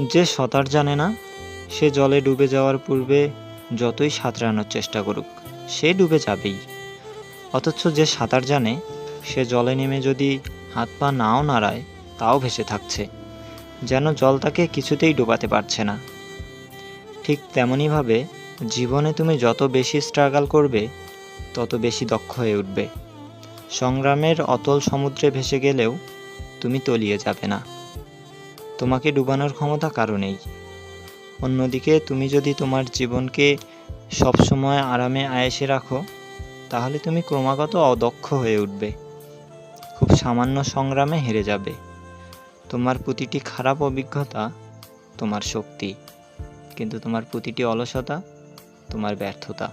যে সাঁতার জানে না, সে জলে ডুবে যাওয়ার পূর্বে যতই সাঁতরানোর চেষ্টা করুক, সে ডুবে যাবেই। অথচ যে সাঁতার জানে, সে জলে নেমে যদি হাত পা নাও নাড়ায়, তাও ভেসে থাকছে। যেন জল তাকে কিছুতেই ডোবাতে পারছে না। ঠিক তেমনইভাবে জীবনে তুমি যত বেশি স্ট্রাগল করবে, তত বেশি দক্ষ হয়ে উঠবে। সংগ্রামের অতল সমুদ্রে ভেসে গেলেও তুমি তলিয়ে যাবে না। তোমাকে ডুবানোর ক্ষমতা কারও নেই অন্যদিকে, তুমি যদি তোমার জীবনকে সবসময় আরামে আয়েসে রাখো, তাহলে তুমি ক্রমাগত অদক্ষ হয়ে উঠবে। খুব সামান্য সংগ্রামে হেরে যাবে। তোমার প্রতিটি খারাপ অভিজ্ঞতা তোমার শক্তি, কিন্তু তোমার প্রতিটি অলসতা তোমার ব্যর্থতা।